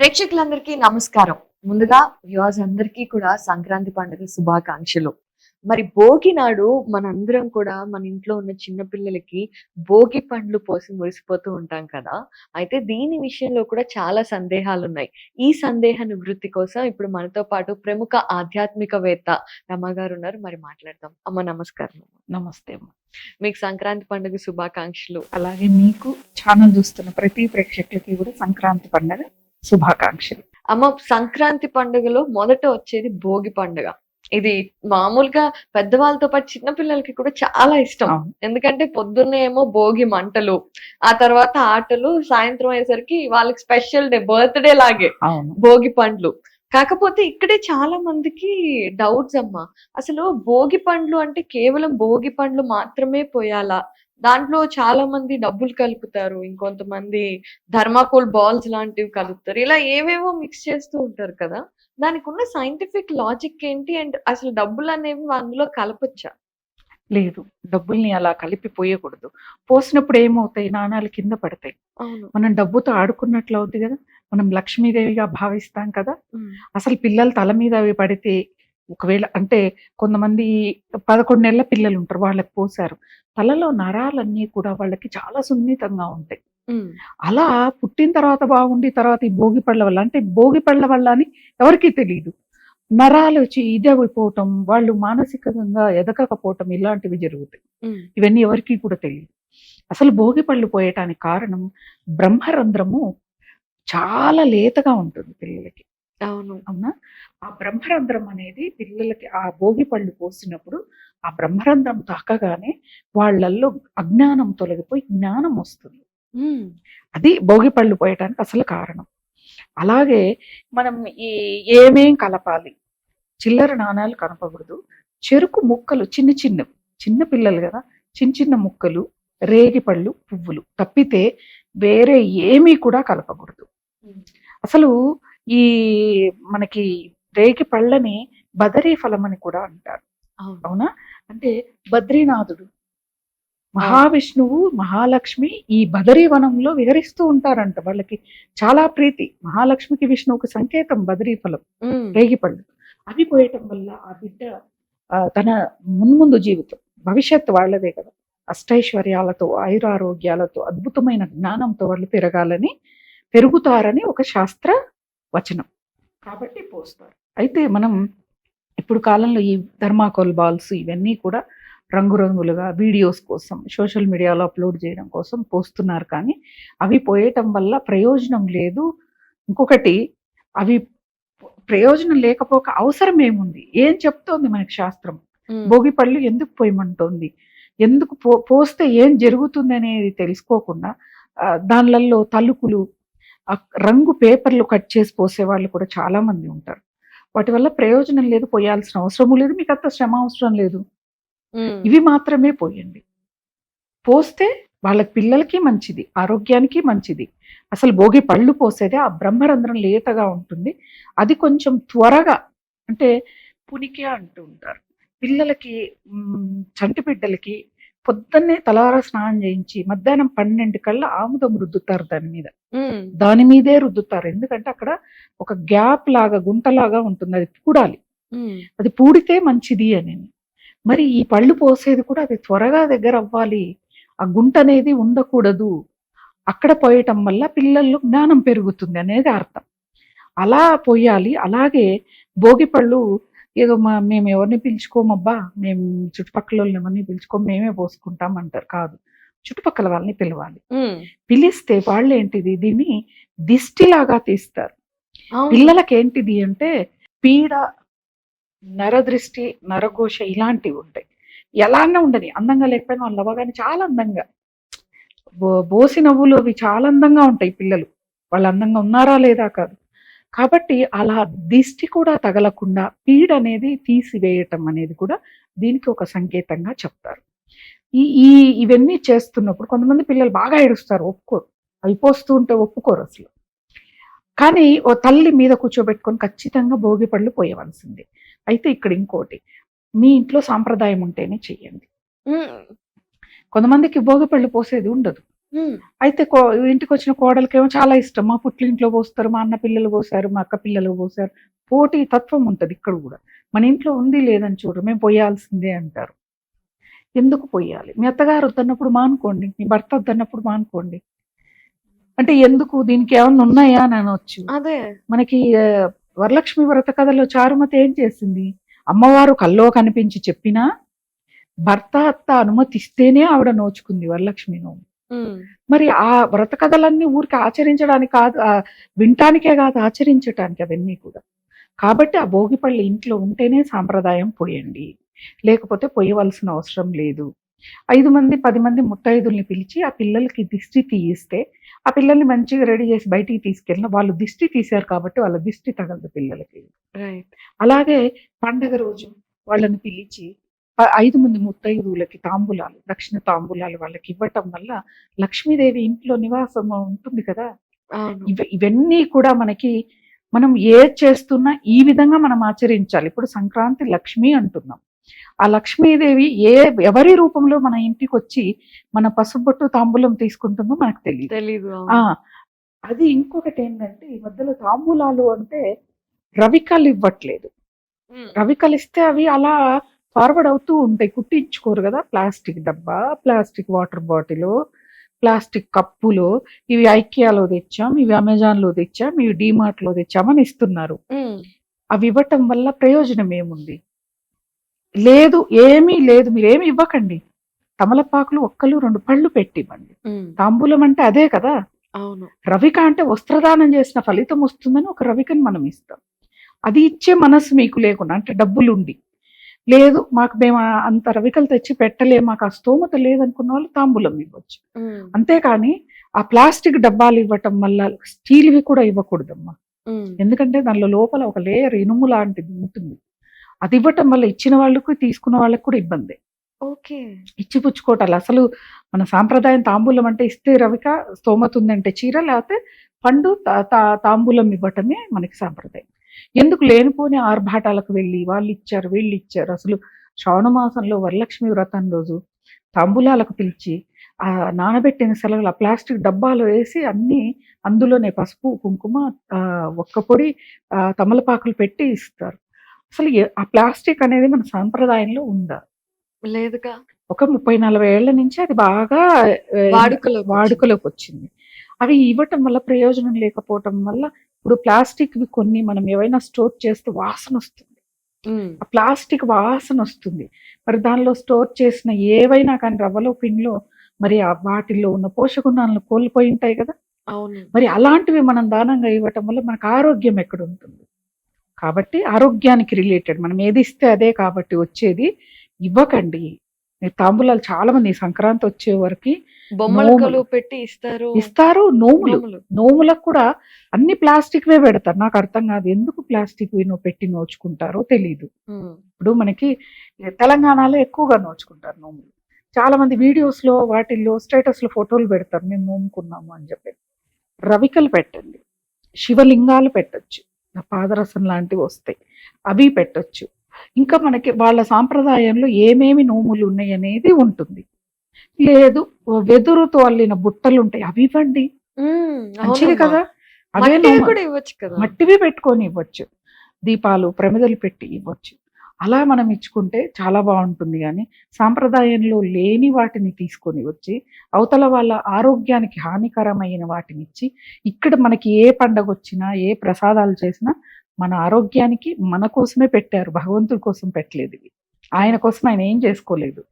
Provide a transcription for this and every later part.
ప్రేక్షకులందరికీ నమస్కారం. ముందుగా వ్యూవర్స్ అందరికీ కూడా సంక్రాంతి పండుగ శుభాకాంక్షలు. మరి భోగి నాడు మనందరం కూడా మన ఇంట్లో ఉన్న చిన్న పిల్లలకి భోగి పండ్లు పోసి మురిసిపోతూ ఉంటాం కదా. అయితే దీని విషయంలో కూడా చాలా సందేహాలు ఉన్నాయి ఈ సందేహ నివృత్తి కోసం ఇప్పుడు మనతో పాటు ప్రముఖ ఆధ్యాత్మికవేత్త రమ గారు ఉన్నారు. మరి మాట్లాడదాం. అమ్మ నమస్కారం. నమస్తే అమ్మ. మీకు సంక్రాంతి పండుగ శుభాకాంక్షలు. అలాగే మీకు ఛానల్ చూస్తున్న ప్రతి ప్రేక్షకులకి కూడా సంక్రాంతి పండుగ శుభాకాంక్షలు. అమ్మ సంక్రాంతి పండుగలో మొదట వచ్చేది భోగి పండుగ. ఇది మామూలుగా పెద్దవాళ్ళతో పాటు చిన్న పిల్లలకి కూడా చాలా ఇష్టం. ఎందుకంటే పొద్దున్నే ఏమో భోగి మంటలు ఆ తర్వాత ఆటలు సాయంత్రం అయ్యేసరికి వాళ్ళకి స్పెషల్ డే బర్త్డే లాగే భోగి పండ్లు. కాకపోతే ఇక్కడే చాలా మందికి డౌట్స్ అమ్మా. అసలు భోగి పండ్లు అంటే కేవలం భోగి పండ్లు మాత్రమే పోయాలా? దాంట్లో చాలా మంది డబ్బులు కలుపుతారు. ఇంకొంతమంది ధర్మాకోల్ బాల్స్ లాంటివి కలుపుతారు. ఇలా ఏవేవో మిక్స్ చేస్తూ ఉంటారు కదా. దానికి ఉన్న సైంటిఫిక్ లాజిక్ ఏంటి? అండ్ అసలు డబ్బులు అనేవి అందులో కలపచ్చా? లేదు. డబ్బుల్ని అలా కలిపి పోయకూడదు. పోసినప్పుడు ఏమవుతాయి? నాణాలు కింద పడతాయి. మనం డబ్బుతో ఆడుకున్నట్లు అవుతుంది కదా. మనం లక్ష్మీదేవిగా భావిస్తాం కదా. అసలు పిల్లల తల మీద అవి పడితే ఒకవేళ అంటే కొంతమంది పదకొండు నెలల పిల్లలు ఉంటారు వాళ్ళకి పోసారు. తలలో నరాలన్నీ కూడా వాళ్ళకి చాలా సున్నితంగా ఉంటాయి. అలా పుట్టిన తర్వాత బాగుండి తర్వాత ఈ భోగి పళ్ళ వల్ల అంటే భోగి పళ్ళ వల్ల అని ఎవరికీ తెలియదు నరాలు వచ్చి ఇదైపోవటం వాళ్ళు మానసికంగా ఎదగకపోవటం ఇలాంటివి జరుగుతాయి. ఇవన్నీ ఎవరికీ కూడా తెలియదు అసలు భోగి పళ్ళు పోయటానికి కారణం బ్రహ్మరంధ్రము చాలా లేతగా ఉంటుంది పిల్లలకి. అవును. అవునా? ఆ బ్రహ్మరంధ్రం అనేది పిల్లలకి ఆ భోగి పళ్ళు పోసినప్పుడు ఆ బ్రహ్మరంధ్రం తాకగానే వాళ్ళల్లో అజ్ఞానం తొలగిపోయి జ్ఞానం వస్తుంది. అది భోగి పళ్ళు పోయటానికి అసలు కారణం. అలాగే మనం ఈ ఏమేం కలపాలి? చిల్లర నాణాలు కనపకూడదు చెరుకు ముక్కలు చిన్న చిన్నవి చిన్న పిల్లలు కదా చిన్న చిన్న ముక్కలు రేగి పళ్ళు పువ్వులు తప్పితే వేరే ఏమీ కూడా కలపకూడదు. అసలు ఈ మనకి రేగి పళ్ళని బదరీ ఫలం అని కూడా అంటారు. అవును. అంటే బద్రీనాథుడు మహావిష్ణువు మహాలక్ష్మి ఈ బదరీ వనంలో విహరిస్తూ ఉంటారంట వాళ్ళకి. చాలా ప్రీతి. మహాలక్ష్మికి విష్ణువుకి సంకేతం బదరీ ఫలం ఉమ్, రేగిపళ్ళు అవి పోయటం వల్ల ఆ బిడ్డ తన మున్ముందు జీవితం భవిష్యత్ వాళ్ళదే కదా. అష్టైశ్వర్యాలతో ఆయురారోగ్యాలతో అద్భుతమైన జ్ఞానంతో వాళ్ళు పెరగాలని పెరుగుతారని ఒక శాస్త్ర వచనం. కాబట్టి పోస్తారు. అయితే మనం ఇప్పుడు కాలంలో ఈ థర్మాకోల్ బాల్స్ ఇవన్నీ కూడా రంగురంగులుగా వీడియోస్ కోసం సోషల్ మీడియాలో అప్లోడ్ చేయడం కోసం పోస్తున్నారు. కానీ అవి పోయటం వల్ల ప్రయోజనం లేదు. ఇంకొకటి అవి ప్రయోజనం లేకపోక అవసరం ఏముంది? ఏం చెప్తోంది మనకి శాస్త్రం? ఉమ్, భోగి పళ్ళు ఎందుకు పోయమంటోంది? ఎందుకు పో పోస్తే ఏం జరుగుతుంది అనేది తెలుసుకోకుండా దానిలలో తలుకులు ఆ రంగు పేపర్లు కట్ చేసి పోసే వాళ్ళు కూడా చాలా మంది ఉంటారు. వాటి వల్ల ప్రయోజనం లేదు పోయాల్సిన అవసరము లేదు మీకు అంత శ్రమ అవసరం లేదు. ఇవి మాత్రమే పోయండి. పోస్తే వాళ్ళ పిల్లలకి మంచిది ఆరోగ్యానికి మంచిది. అసలు భోగి పళ్ళు పోసేదే ఆ బ్రహ్మరంధ్రం లేతగా ఉంటుంది. అది కొంచెం త్వరగా అంటే పునికే అంటూ ఉంటారు. పిల్లలకి చంటి బిడ్డలకి పొద్దున్నే తలారా స్నానం చేయించి మధ్యాహ్నం పన్నెండు కల్లా ఆముదం రుద్దుతారు దాని మీద. దాని మీదే రుద్దుతారు. ఎందుకంటే అక్కడ ఒక గ్యాప్ లాగా గుంటలాగా ఉంటుంది. అది పూడాలి. అది పూడితే మంచిది అని. మరి ఈ పళ్ళు పోసేది కూడా అది త్వరగా దగ్గర అవ్వాలి. ఆ గుంట అనేది ఉండకూడదు. అక్కడ పోయటం వల్ల పిల్లల్లో జ్ఞానం పెరుగుతుంది అనేది అర్థం. అలా పోయాలి. అలాగే భోగి పళ్ళు ఏదో మా మేము ఎవరిని పిలుచుకోమబ్బా మేము చుట్టుపక్కల వాళ్ళని ఎవరిని పిలుచుకోం మేమే పోసుకుంటాం అంటారు. కాదు. చుట్టుపక్కల వాళ్ళని పిలవాలి. పిలిస్తే వాళ్ళు ఏంటిది దీన్ని దిష్టిలాగా తీస్తారు. పిల్లలకి ఏంటిది అంటే పీడ నరదృష్టి నరఘోష ఇలాంటివి ఉంటాయి. ఎలానే ఉండని అందంగా లేకపోయినా వాళ్ళు అవ్వగానే చాలా అందంగా. బోసి నవ్వులు అవి చాలా అందంగా ఉంటాయి పిల్లలు. వాళ్ళు అందంగా ఉన్నారా లేదా కాదు. కాబట్టి అలా దిష్టి కూడా తగలకుండా పీడ అనేది తీసివేయటం అనేది కూడా దీనికి ఒక సంకేతంగా చెప్తారు. ఈ ఈ ఇవన్నీ చేస్తున్నప్పుడు కొంతమంది పిల్లలు బాగా ఏడుస్తారు ఒప్పుకోరు. అవి పోస్తూ ఉంటే ఒప్పుకోరు అసలు. కానీ ఓ తల్లి మీద కూర్చోబెట్టుకొని ఖచ్చితంగా భోగి పళ్ళు పోయవలసిందే. అయితే ఇక్కడ ఇంకోటి మీ ఇంట్లో సాంప్రదాయం ఉంటేనే చెయ్యండి కొంతమందికి భోగి పళ్ళు పోసేది ఉండదు. అయితే కో- ఇంటికి వచ్చిన కోడలకేమో చాలా ఇష్టం. మా పుట్టింట్లో పోస్తారు మా అన్న పిల్లలు పోసారు మా అక్క పిల్లలు పోసారు పోటీ తత్వం ఉంటది ఇక్కడ కూడా. మన ఇంట్లో ఉంది లేదని చూడరు మేము పోయాల్సిందే అంటారు. ఎందుకు పోయాలి? మీ అత్తగారు వద్దన్నప్పుడు మానుకోండి మీ భర్త వద్దన్నప్పుడు మానుకోండి. అంటే ఎందుకు? దీనికి ఏమన్నా ఉన్నాయా అని అనొచ్చు. అదే. మనకి వరలక్ష్మి వ్రత కథలో చారుమతి ఏం చేసింది? అమ్మవారు కల్లో కనిపించి చెప్పినా భర్త అత్త అనుమతిస్తేనే ఆవిడ నోచుకుంది వరలక్ష్మి నోము. మరి ఆ వ్రత కథలన్నీ ఊరికి ఆచరించడానికి కాదు వినటానికే కాదు ఆచరించటానికి అవన్నీ కూడా. కాబట్టి ఆ భోగిపల్లి ఇంట్లో ఉంటేనే సాంప్రదాయం పోయండి. లేకపోతే పోయవలసిన అవసరం లేదు. ఐదు మంది పది మంది ముత్తైదుల్ని పిలిచి ఆ పిల్లలకి దిష్టి తీయిస్తే ఆ పిల్లల్ని మంచిగా రెడీ చేసి బయటికి తీసుకెళ్ళిన వాళ్ళు దిష్టి తీశారు కాబట్టి వాళ్ళ దిష్టి తగలదు పిల్లలకి. రైట్. అలాగే పండగ రోజు వాళ్ళని పిలిచి ఐదు మంది ముత్తైదువులకి తాంబూలాలు దక్షిణ తాంబూలాలు వాళ్ళకి ఇవ్వటం వల్ల లక్ష్మీదేవి ఇంట్లో నివాసం ఉంటుంది కదా? ఇవన్నీ కూడా మనకి మనం ఏ చేస్తున్నా ఈ విధంగా మనం ఆచరించాలి. ఇప్పుడు సంక్రాంతి లక్ష్మి అంటున్నాం. ఆ లక్ష్మీదేవి ఏ ఎవరి రూపంలో మన ఇంటికి వచ్చి మన పసుబొట్టు తాంబూలం తీసుకుంటుందో మనకు తెలియదు. తెలీదు ఆ అది ఇంకొకటి ఏంటంటే ఈ మధ్యలో తాంబూలాలు అంటే రవికలు ఇవ్వట్లేదు. రవికలు ఇస్తే అవి అలా ఫార్వర్డ్ అవుతూ ఉంటాయి. కుట్టించుకోరు కదా. ప్లాస్టిక్ డబ్బా ప్లాస్టిక్ వాటర్ బాటిల్ ప్లాస్టిక్ కప్పులు ఇవి ఐకియాలో తెచ్చాం ఇవి అమెజాన్లో తెచ్చాం ఇవి డిమార్ట్లో తెచ్చామని ఇస్తున్నారు. అవి ఇవ్వటం వల్ల ప్రయోజనం ఏముంది? లేదు ఏమీ లేదు. మీరు ఏమి ఇవ్వకండి. తమలపాకులు ఒక్కలు రెండు పళ్ళు పెట్టివ్వండి. తాంబూలం అంటే అదే కదా. అవును. రవిక అంటే వస్త్రదానం చేసిన ఫలితం వస్తుందని ఒక రవికని మనం ఇస్తాం. అది ఇచ్చే మనసు మీకు లేకుండా అంటే డబ్బులు ఉండి లేదు మాకు మేము అంత రవికలు తెచ్చి పెట్టలే మాకు ఆ స్తోమత లేదనుకున్న వాళ్ళు తాంబూలం ఇవ్వచ్చు. అంతేకాని ఆ ప్లాస్టిక్ డబ్బాలు ఇవ్వటం వల్ల స్టీల్వి కూడా ఇవ్వకూడదమ్మా. ఎందుకంటే దానిలో లోపల ఒక లేయర్ ఇనుము లాంటిది ఉంటుంది. అది ఇవ్వటం వల్ల ఇచ్చిన వాళ్ళకు తీసుకున్న వాళ్ళకు కూడా ఇబ్బంది. ఓకే. ఇచ్చిపుచ్చుకోవటాలు అసలు మన సాంప్రదాయం తాంబూలం అంటే ఇస్తే రవిక స్తోమత ఉందంటే చీర లేకపోతే పండు తాంబూలం ఇవ్వటమే మనకి సాంప్రదాయం. ఎందుకు లేనిపోని ఆర్భాటాలకు వెళ్ళి వాళ్ళు ఇచ్చారు వీళ్ళు ఇచ్చారు అసలు శ్రావణ మాసంలో వరలక్ష్మి వ్రతం రోజు తాంబూలాలకు పిలిచి ఆ నానబెట్టిన సెలవులు ఆ ప్లాస్టిక్ డబ్బాలో వేసి అన్ని అందులోనే పసుపు కుంకుమ ఆ, ఒక్క పొడి తమలపాకులు పెట్టి ఇస్తారు. అసలు ఆ ప్లాస్టిక్ అనేది మన సాంప్రదాయంలో ఉందా? లేదుగా. ఒక ముప్పై నలభై ఏళ్ళ నుంచి అది బాగా వాడుకలో వాడుకలోకి వచ్చింది అవి ఇవ్వటం వల్ల ప్రయోజనం లేకపోవటం వల్ల ఇప్పుడు ప్లాస్టిక్ వి కొన్ని మనం ఏవైనా స్టోర్ చేస్తే వాసన వస్తుంది. ఆ ప్లాస్టిక్ వాసన వస్తుంది. మరి దానిలో స్టోర్ చేసిన ఏవైనా కానీ రవ్వలో పిండిలో మరి ఆ వాటిల్లో ఉన్న పోషగుణాలను కోల్పోయి ఉంటాయి కదా? అవును. మరి అలాంటివి మనం దానంగా ఇవ్వటం వల్ల మనకు ఆరోగ్యం ఎక్కడ ఉంటుంది కాబట్టి ఆరోగ్యానికి రిలేటెడ్ మనం ఏది ఇస్తే అదే కాబట్టి వచ్చేది. ఇవ్వకండి. మీరు తాంబూలాలు చాలా మంది సంక్రాంతి వచ్చే వరకు బొమ్మలకలు నోములు. పెట్టి ఇస్తారు. ఇస్తారు నోములు. నోములు. నోములకు కూడా అన్ని ప్లాస్టిక్ వే పెడతారు. నాకు అర్థం కాదు ఎందుకు ప్లాస్టిక్ వి నో- పెట్టి నోచుకుంటారో తెలియదు ఇప్పుడు మనకి తెలంగాణలో ఎక్కువగా నోచుకుంటారు నోములు. చాలా మంది వీడియోస్లో వాటిల్లో స్టేటస్లో ఫోటోలు పెడతారు. మేము నోముకున్నాము అని చెప్పి. రవికలు పెట్టండి. శివలింగాలు పెట్టొచ్చు. పాదరసం లాంటివి వస్తాయి. అవి పెట్టొచ్చు. ఇంకా మనకి వాళ్ళ సాంప్రదాయంలో ఏమేమి నోములు ఉన్నాయి అనేది ఉంటుంది. లేదు వెదురుతో అల్లిన బుట్టలు ఉంటాయి అవి ఇవ్వండి. మంచిది. కదా? అవే. కూడా ఇవ్వచ్చు కదా. మట్టివి పెట్టుకొని ఇవ్వచ్చు. దీపాలు ప్రమిదలు పెట్టి ఇవ్వచ్చు. అలా మనం ఇచ్చుకుంటే చాలా బాగుంటుంది కానీ సాంప్రదాయంలో లేని వాటిని తీసుకొని వచ్చి అవతల వాళ్ళ ఆరోగ్యానికి హానికరమైన వాటిని ఇచ్చి ఇక్కడ మనకి ఏ పండగ వచ్చినా ఏ ప్రసాదాలు చేసినా మన ఆరోగ్యానికి మన కోసమే పెట్టారు. భగవంతుడి కోసం పెట్టలేదు ఇవి. ఆయన కోసం ఆయన ఏం చేసుకోలేదు.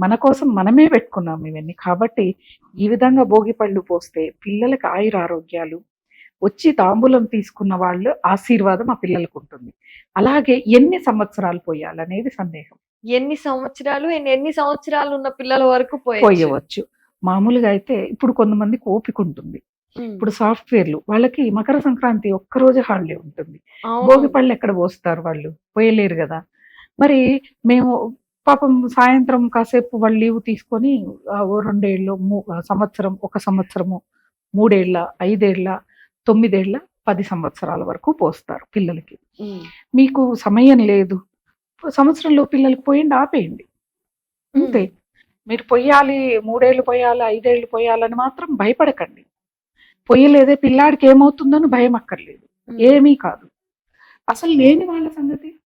మన కోసం మనమే పెట్టుకున్నాం ఇవన్నీ. కాబట్టి ఈ విధంగా భోగి పళ్ళు పోస్తే పిల్లలకి ఆయుర ఆరోగ్యాలు వచ్చి తాంబూలం తీసుకున్న వాళ్ళు ఆశీర్వాదం ఆ పిల్లలకు ఉంటుంది. అలాగే ఎన్ని సంవత్సరాలు పోయాలనేది సందేహం. ఎన్ని సంవత్సరాలు ఎన్ని- ఎన్ని సంవత్సరాలు ఉన్న పిల్లల వరకు. పోయవచ్చు. మామూలుగా అయితే ఇప్పుడు కొంతమందికి ఓపిక ఉంటుంది. ఇప్పుడు సాఫ్ట్వేర్లు వాళ్ళకి మకర సంక్రాంతి ఒక్క రోజు హాలిడే ఉంటుంది. భోగి పళ్ళు ఎక్కడ పోస్తారు వాళ్ళు? పోయలేరు కదా. మరి మేము పాపం సాయంత్రం కాసేపు వాళ్ళు లీవ్ తీసుకొని రెండేళ్ళు సంవత్సరం ఒక సంవత్సరము మూడేళ్ళ ఐదేళ్ళ తొమ్మిదేళ్ళ పది సంవత్సరాల వరకు పోస్తారు పిల్లలకి. మీకు సమయం లేదు. సంవత్సరంలో పిల్లలకి పోయిండి ఆపేయండి. అంతే. మీరు పొయ్యాలి మూడేళ్ళు పొయ్యాలి ఐదేళ్ళు పొయ్యాలని మాత్రం భయపడకండి. పొయ్యలేదే పిల్లాడికి ఏమవుతుందని భయం అక్కర్లేదు. ఏమీ కాదు. అసలు లేని వాళ్ళ సంగతి?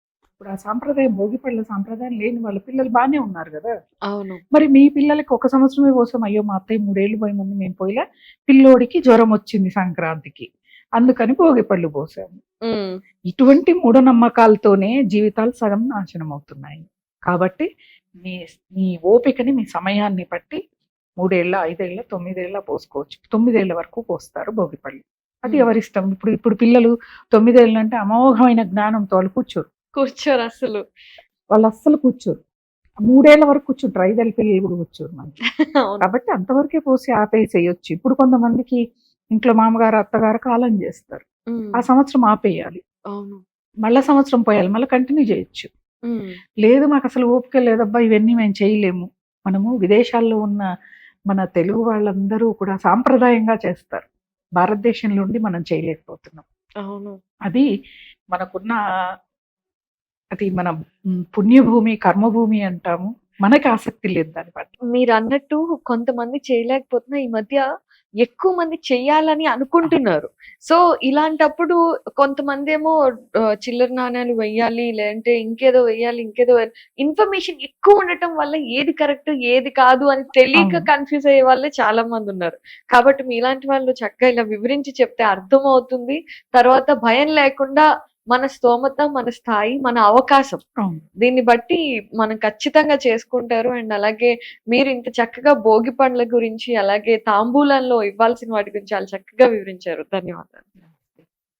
ఇప్పుడు ఆ సాంప్రదాయం భోగి పళ్ళ సాంప్రదాయం లేని వాళ్ళ పిల్లలు బాగానే ఉన్నారు కదా. అవును. మరి మీ పిల్లలకి ఒక సంవత్సరమే కోసం అయ్యో మా అత్తయ్య మూడేళ్ళు పోయి ముందు మేము పోయిలా పిల్లోడికి జ్వరం వచ్చింది సంక్రాంతికి. అందుకని భోగి పళ్ళు పోసాము ఇటువంటి మూఢనమ్మకాలతోనే జీవితాలు సగం నాశనం అవుతున్నాయి. కాబట్టి మీ మీ ఓపికని మీ సమయాన్ని బట్టి మూడేళ్ళ ఐదేళ్ళ తొమ్మిదేళ్ళ పోసుకోవచ్చు. తొమ్మిదేళ్ళ వరకు పోస్తారు భోగిపళ్ళు. అది. ఎవరిష్టం? ఇప్పుడు ఇప్పుడు పిల్లలు తొమ్మిదేళ్ళు అంటే అమోఘమైన జ్ఞానంతో వాళ్ళు కూర్చోరు. కూర్చోరు అసలు. వాళ్ళు అస్సలు కూర్చోరు. మూడేళ్ళ వరకు కూర్చుంటారు ఐదేళ్ళ పిల్లలు కూడా కూర్చోరు మనకి కాబట్టి అంతవరకే పోసి ఆపేసేయొచ్చు. ఇప్పుడు కొంతమందికి ఇంట్లో మామగారు అత్తగారు కాలం చేస్తారు. ఆ సంవత్సరం ఆపేయాలి. మళ్ళా సంవత్సరం పోయాలి. మళ్ళీ కంటిన్యూ చేయొచ్చు. లేదు మాకు అసలు ఓపిక లేదబ్బా ఇవన్నీ మేము చేయలేము. మనము విదేశాల్లో ఉన్న మన తెలుగు వాళ్ళందరూ కూడా సాంప్రదాయంగా చేస్తారు. భారతదేశంలో ఉండి మనం చేయలేకపోతున్నాం. అవును. అది మనకున్న అది మన పుణ్యభూమి కర్మభూమి అంటాము. మనకి ఆసక్తి లేదు దాని పట్ల మీరు అన్నట్టు కొంతమంది చేయలేకపోతున్నా ఈ మధ్య ఎక్కువ మంది చెయ్యాలని అనుకుంటున్నారు. సో ఇలాంటప్పుడు కొంతమంది ఏమో చిల్లర నాణ్యాలు వెయ్యాలి లేదంటే ఇంకేదో వెయ్యాలి ఇంకేదో ఇన్ఫర్మేషన్ ఎక్కువ ఉండటం వల్ల ఏది కరెక్ట్ ఏది కాదు అని తెలియక. కన్ఫ్యూజ్ అయ్యే వాళ్ళే చాలా మంది ఉన్నారు. కాబట్టి మీలాంటి వాళ్ళు చక్కగా ఇలా వివరించి చెప్తే అర్థం అవుతుంది తర్వాత భయం లేకుండా మన స్తోమత మన స్థాయి మన అవకాశం. దీన్ని బట్టి మనం ఖచ్చితంగా చేసుకుంటారు. అండ్ అలాగే మీరు ఇంత చక్కగా భోగి పండ్ల గురించి అలాగే తాంబూలంలో ఇవ్వాల్సిన వాటి గురించి చాలా చక్కగా వివరించారు. ధన్యవాదాలు.